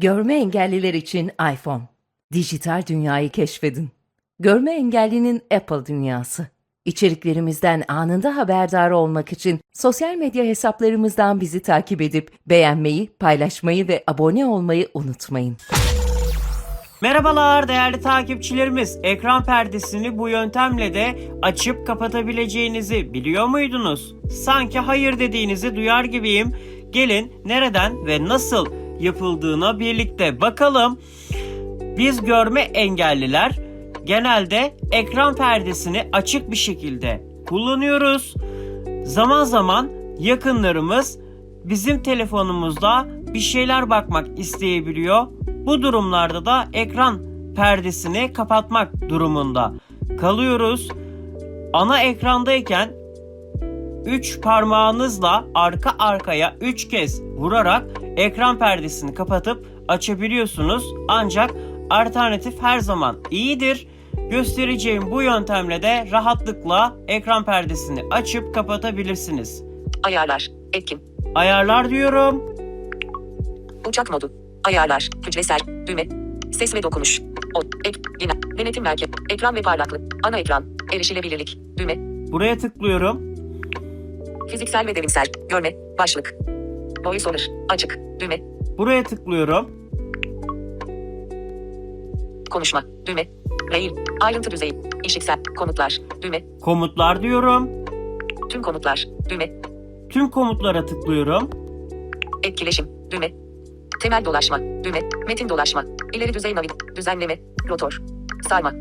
Görme engelliler için iPhone. Dijital dünyayı keşfedin. Görme engellinin Apple dünyası. İçeriklerimizden anında haberdar olmak için sosyal medya hesaplarımızdan bizi takip edip beğenmeyi, paylaşmayı ve abone olmayı unutmayın. Merhabalar değerli takipçilerimiz. Ekran perdesini bu yöntemle de açıp kapatabileceğinizi biliyor muydunuz? Sanki hayır dediğinizi duyar gibiyim. Gelin nereden ve nasıl yapıldığına birlikte bakalım. Biz görme engelliler genelde ekran perdesini açık bir şekilde kullanıyoruz. Zaman zaman yakınlarımız bizim telefonumuzda bir şeyler bakmak isteyebiliyor. Bu durumlarda da ekran perdesini kapatmak durumunda kalıyoruz. Ana ekrandayken 3 parmağınızla arka arkaya 3 kez vurarak ekran perdesini kapatıp açabiliyorsunuz. Ancak alternatif her zaman iyidir. Göstereceğim bu yöntemle de rahatlıkla ekran perdesini açıp kapatabilirsiniz. Ayarlar. Etkin. Ayarlar diyorum. Uçak modu. Ayarlar. Hücresel. Düğme. Ses ve dokunuş. O. Ek. Genel. Denetim merkez. Ekran ve parlaklık. Ana ekran. Erişilebilirlik. Düğme. Buraya tıklıyorum. Fiziksel ve derinsel. Görme. Başlık. VoiceOver. Açık. Düğme. Buraya tıklıyorum. Konuşma. Düğme. Mail. Ayrıntı düzeyi. İşitsel. Komutlar. Düğme. Komutlar diyorum. Tüm komutlar. Düğme. Tüm komutlara tıklıyorum. Etkileşim. Düğme. Temel dolaşma. Düğme. Metin dolaşma. İleri düzey navig. Düzenleme. Rotor. Sarma.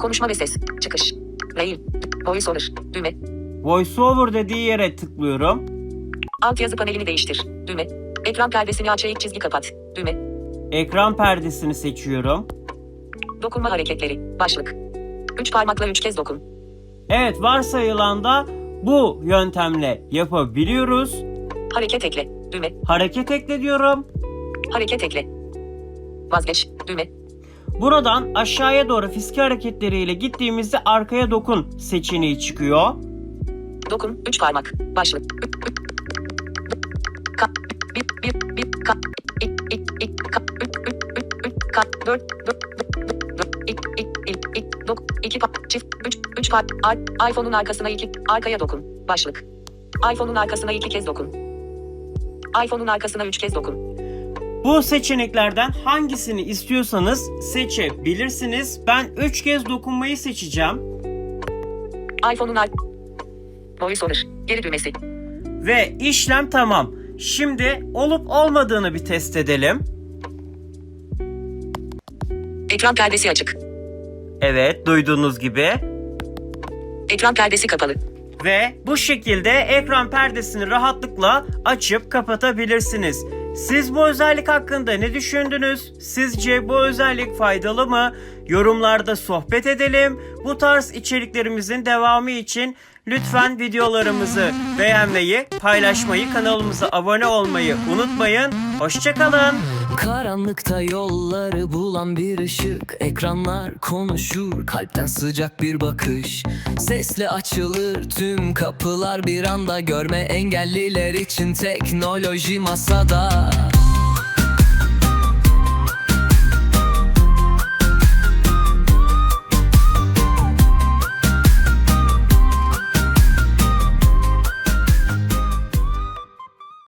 Konuşma ve ses. Çıkış. Mail. VoiceOver. Düğme. VoiceOver dediği yere tıklıyorum. Altyazı panelini değiştir. Düğme. Ekran perdesini aç eğik çizgi kapat. Düğme. Ekran perdesini seçiyorum. Dokunma hareketleri. Başlık. Üç parmakla üç kez dokun. Evet varsayılan da bu yöntemle yapabiliyoruz. Hareket ekle. Düğme. Hareket ekle diyorum. Hareket ekle. Vazgeç. Düğme. Buradan aşağıya doğru fiske hareketleriyle gittiğimizde arkaya dokun seçeneği çıkıyor. Dokun. Üç parmak. Başlık. Ka. Bir. Bir. Bir. Ka. İk. İk. İk. Ka. Üç. Üç. Üç. Üç. Ka. Dört. Dört. Dört. Dört. İk. İk. İk. İk. Dok. İki pa. Çift. Üç. Üç par. Ay- iPhone'un arkasına iki. Arkaya dokun. Başlık. iPhone'un arkasına iki kez dokun. iPhone'un arkasına üç kez dokun. Bu seçeneklerden hangisini istiyorsanız seçebilirsiniz. Ben 3 kez dokunmayı seçeceğim. iPhone'un. VoiceOver. Geri düğmesi. Ve işlem tamam. Şimdi olup olmadığını bir test edelim. Ekran perdesi açık. Evet duyduğunuz gibi. Ekran perdesi kapalı. Ve bu şekilde ekran perdesini rahatlıkla açıp kapatabilirsiniz. Siz bu özellik hakkında ne düşündünüz? Sizce bu özellik faydalı mı? Yorumlarda sohbet edelim. Bu tarz içeriklerimizin devamı için lütfen videolarımızı beğenmeyi, paylaşmayı, kanalımıza abone olmayı unutmayın. Hoşçakalın. Karanlıkta yolları bulan bir ışık Ekranlar konuşur kalpten sıcak bir bakış Sesle açılır tüm kapılar bir anda Görme engelliler için teknoloji masada